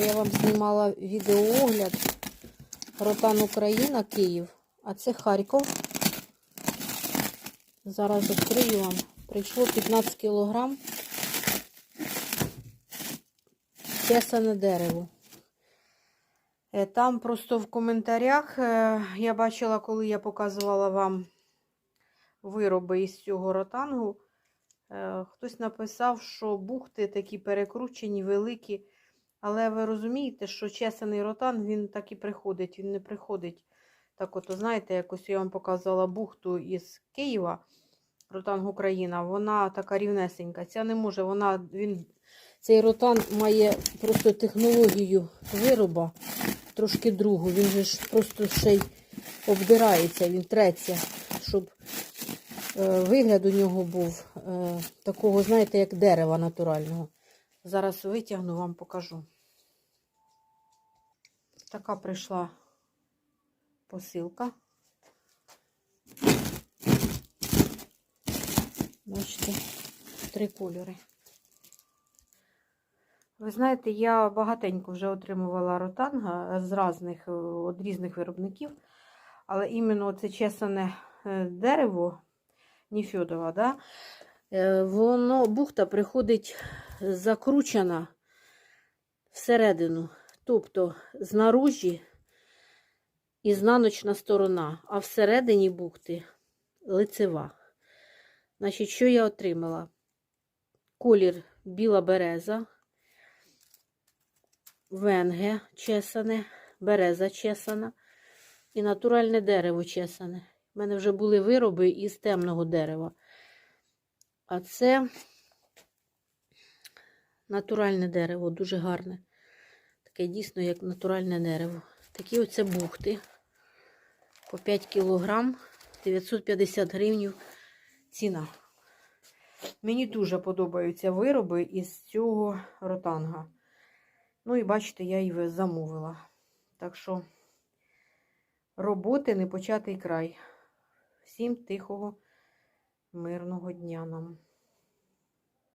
Це я вам знімала відеоогляд Ротан Україна, Київ, а це Харків. Зараз відкрию вам. Прийшло 15 кілограм. Тесане дерево. Е, Там просто в коментарях е, я бачила, коли я показувала вам вироби із цього ротангу. е, Хтось написав, що бухти такі перекручені, великі. Але ви розумієте, що чесаний ротан, він так і приходить. Він не приходить. Так от, знаєте, якось я вам показувала бухту із Києва, ротанг Україна, вона така рівнесенька. Ця не може, вона, він, цей ротан має просто технологію вироба, трошки другу. Він же ж просто ще й обдирається, він треться, щоб е, вигляд у нього був е, такого, знаєте, як дерева натурального. Зараз витягну, вам покажу. Така прийшла посилка. Бачите, три кольори. Ви знаєте, я багатенько вже отримувала ротанга з різних, від різних виробників, але іменно це чесане е, дерево Ніфьодова, да? е, воно бухта приходить закручена всередину, тобто знаружі і знаночна сторона, а всередині бухти лицева. Значить, що я отримала? Колір біла береза, венге чесане, береза чесана і натуральне дерево чесане. У мене вже були вироби із темного дерева. А це натуральне дерево, дуже гарне. Таке дійсно, як натуральне дерево. Такі оце бухти. По 5 кілограм, 950 гривень ціна. Мені дуже подобаються вироби із цього ротанга. Ну і бачите, я її замовила. Так що роботи не початий край. Всім тихого, мирного дня нам.